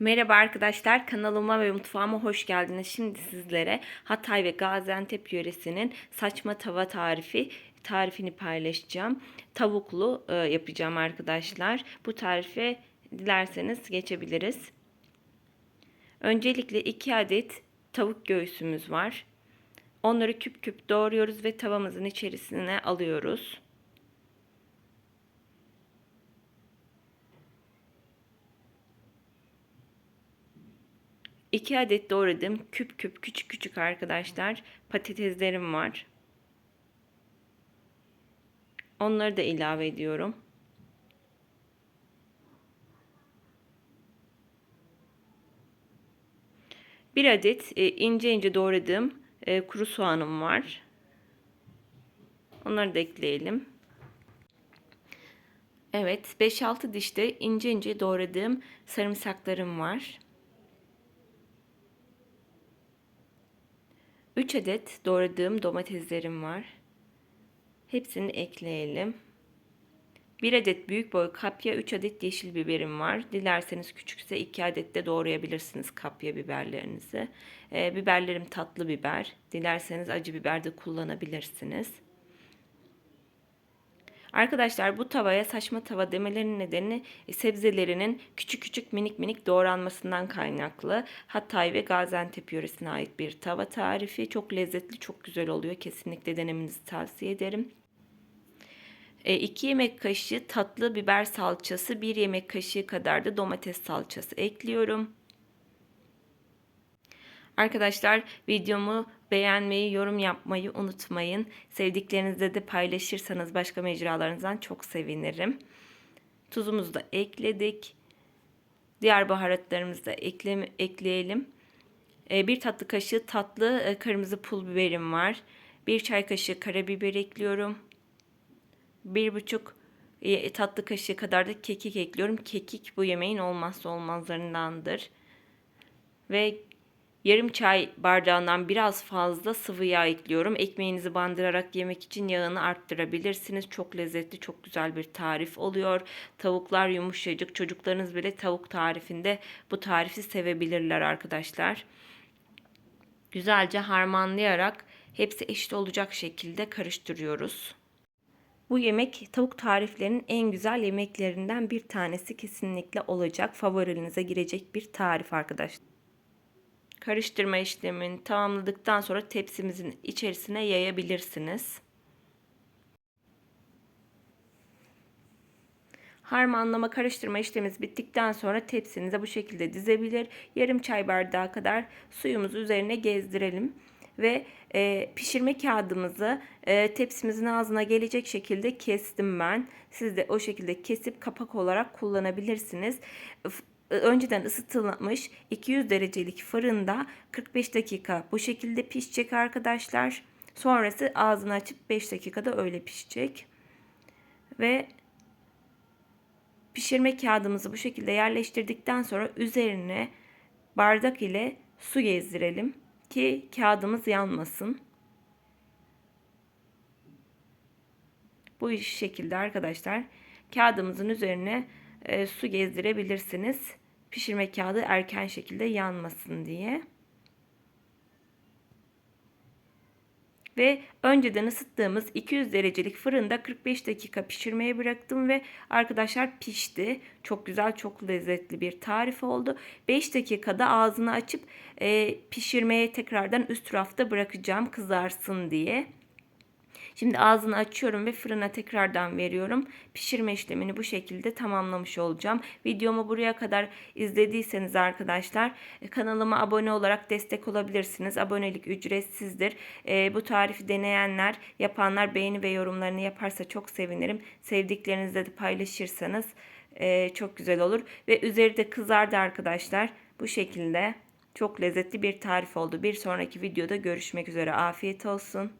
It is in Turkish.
Merhaba arkadaşlar kanalıma ve mutfağıma hoş geldiniz. Şimdi sizlere Hatay ve Gaziantep yöresinin saçma tava tarifi tarifini paylaşacağım. Tavuklu e, yapacağım arkadaşlar. Bu tarife dilerseniz geçebiliriz. Öncelikle 2 adet tavuk göğsümüz var. Onları küp küp doğruyoruz ve tavamızın içerisine alıyoruz. 2 adet doğradım. Küp küp küçük küçük arkadaşlar patateslerim var. Onları da ilave ediyorum. Bir adet e, ince ince doğradığım e, kuru soğanım var. Onları da ekleyelim. Evet 5-6 dişte ince ince doğradığım sarımsaklarım var. 3 adet doğradığım domateslerim var. Hepsini ekleyelim. 1 adet büyük boy kapya, 3 adet yeşil biberim var. Dilerseniz küçükse 2 adet de doğrayabilirsiniz kapya biberlerinizi. E, biberlerim tatlı biber. Dilerseniz acı biber de kullanabilirsiniz. Arkadaşlar bu tavaya saçma tava demelerinin nedeni e, sebzelerinin küçük küçük minik minik doğranmasından kaynaklı. Hatay ve Gaziantep yöresine ait bir tava tarifi. Çok lezzetli, çok güzel oluyor. Kesinlikle denemenizi tavsiye ederim. 2 e, yemek kaşığı tatlı biber salçası, 1 yemek kaşığı kadar da domates salçası ekliyorum. Arkadaşlar videomu beğenmeyi, yorum yapmayı unutmayın. Sevdiklerinizle de paylaşırsanız başka mecralarınızdan çok sevinirim. Tuzumuzu da ekledik. Diğer baharatlarımızı da ekle, ekleyelim. Ee, bir tatlı kaşığı tatlı e, kırmızı pul biberim var. Bir çay kaşığı karabiber ekliyorum. Bir buçuk e, tatlı kaşığı kadar da kekik ekliyorum. Kekik bu yemeğin olmazsa olmazlarındandır. Ve Yarım çay bardağından biraz fazla sıvı yağ ekliyorum. Ekmeğinizi bandırarak yemek için yağını arttırabilirsiniz. Çok lezzetli, çok güzel bir tarif oluyor. Tavuklar yumuşacık. Çocuklarınız bile tavuk tarifinde bu tarifi sevebilirler arkadaşlar. Güzelce harmanlayarak hepsi eşit olacak şekilde karıştırıyoruz. Bu yemek tavuk tariflerinin en güzel yemeklerinden bir tanesi kesinlikle olacak. Favorinize girecek bir tarif arkadaşlar. Karıştırma işlemini tamamladıktan sonra tepsimizin içerisine yayabilirsiniz. Harmanlama karıştırma işlemimiz bittikten sonra tepsinize bu şekilde dizebilir. Yarım çay bardağı kadar suyumuzu üzerine gezdirelim ve e, pişirme kağıdımızı e, tepsimizin ağzına gelecek şekilde kestim ben. Siz de o şekilde kesip kapak olarak kullanabilirsiniz önceden ısıtılmış 200 derecelik fırında 45 dakika bu şekilde pişecek arkadaşlar. Sonrası ağzını açıp 5 dakikada öyle pişecek. Ve pişirme kağıdımızı bu şekilde yerleştirdikten sonra üzerine bardak ile su gezdirelim ki kağıdımız yanmasın. Bu şekilde arkadaşlar kağıdımızın üzerine e, su gezdirebilirsiniz. Pişirme kağıdı erken şekilde yanmasın diye. Ve önceden ısıttığımız 200 derecelik fırında 45 dakika pişirmeye bıraktım ve arkadaşlar pişti. Çok güzel, çok lezzetli bir tarif oldu. 5 dakikada ağzını açıp e, pişirmeye tekrardan üst rafta bırakacağım kızarsın diye. Şimdi ağzını açıyorum ve fırına tekrardan veriyorum. Pişirme işlemini bu şekilde tamamlamış olacağım. Videomu buraya kadar izlediyseniz arkadaşlar e, kanalıma abone olarak destek olabilirsiniz. Abonelik ücretsizdir. E, bu tarifi deneyenler, yapanlar beğeni ve yorumlarını yaparsa çok sevinirim. Sevdiklerinizle de paylaşırsanız e, çok güzel olur. Ve üzeri de kızardı arkadaşlar. Bu şekilde çok lezzetli bir tarif oldu. Bir sonraki videoda görüşmek üzere. Afiyet olsun.